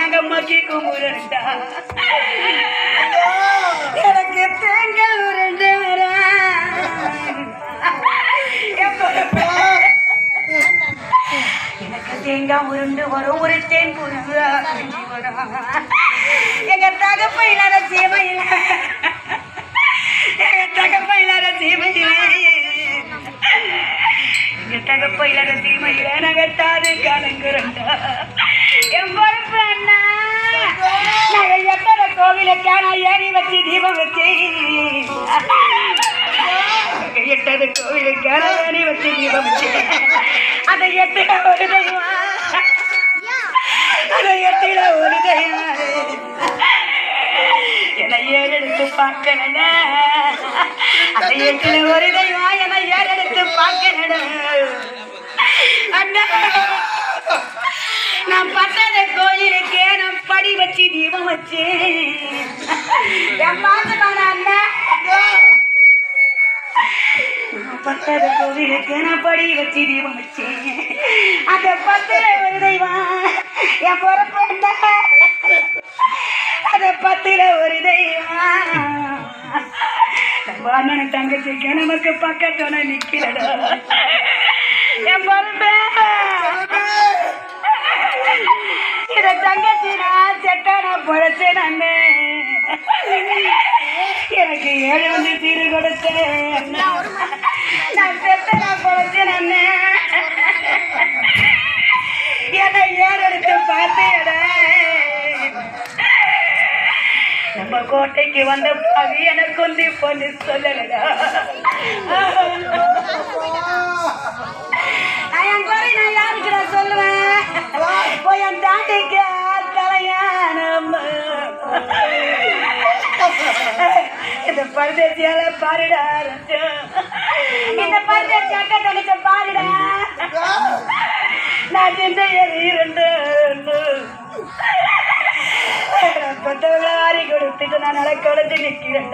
நாங்க மக்கி எனக்கு தேங்காய் உருண்டா எனக்கு தேங்காய் உருண்டு வரும் ஒரு தேன் புழுங்கா எங்க தகப்ப இல்லாத சீமையில. எங்க தகப்ப இல்லாத சீமையில. எங்க தகப்ப இல்லாத சீமையில நகத்தாது கலங்குறண்டா என் பொறுப்பு அண்ணா நாங்க எத்தனை கோவிலுக்கான ஏறி வச்சு தீபம் வச்சு எட்டது கோவிலுக்கான ஏறி வச்சு தீபம் வச்சு அதை எட்டுல ஒரு தெய்வம். அதை எட்டுல ஒரு தெய்வம். என்னை ஏறெடுத்து பார்க்கணுங்க அதை எட்டுல ஒரு தெய்வம். என்னை ஏறெடுத்து பார்க்கணும். அண்ணா. நான் பட்டத கோயிலுக்கே நான் படி வச்சு தீபம் வச்சு என் பாசமான அண்ணா நான் கோவிலுக்கு நான் படி வச்சு தீபம் வச்சு அந்த பத்துல ஒரு தெய்வம் என் பொறுப்பு என்ன? அந்த பத்துல ஒரு தெய்வம். அண்ணன் தங்கச்சிக்கு நமக்கு பக்கத்தோட நிக்கிறடா. என் பொறுப்பு. இத தங்கச்சி நான் செட்டான பொழைச்சேன் நானு எனக்கு ஏழு வந்து சீரு கொடுத்தேன் நான் செட்டன பொழைச்சேன் நானு என்னை ஏறெடுத்து பார்த்தேட நம்ம கோட்டைக்கு வந்த பாவி எனக்கு வந்து பொண்ணு சொல்லலடா. இந்த பரதேசியால பாருடா இந்த பரதேசி அக்கா தனிக்க பாருடா. நான் செஞ்ச இரண்டு பத்தவங்களை வாரி கொடுத்துட்டு நான் நடக்க உடஞ்சு நிற்கிறேன்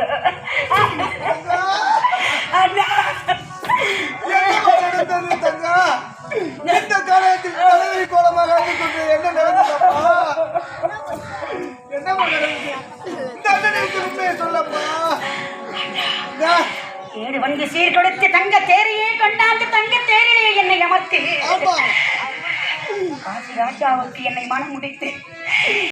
ஏழு வந்து சீர் கொடுத்து தங்க தேரையே கொண்டாந்து தங்க தேரிலே என்னை அமர்த்தி. காசி ராஜாவுக்கு என்னை மனம் முடித்து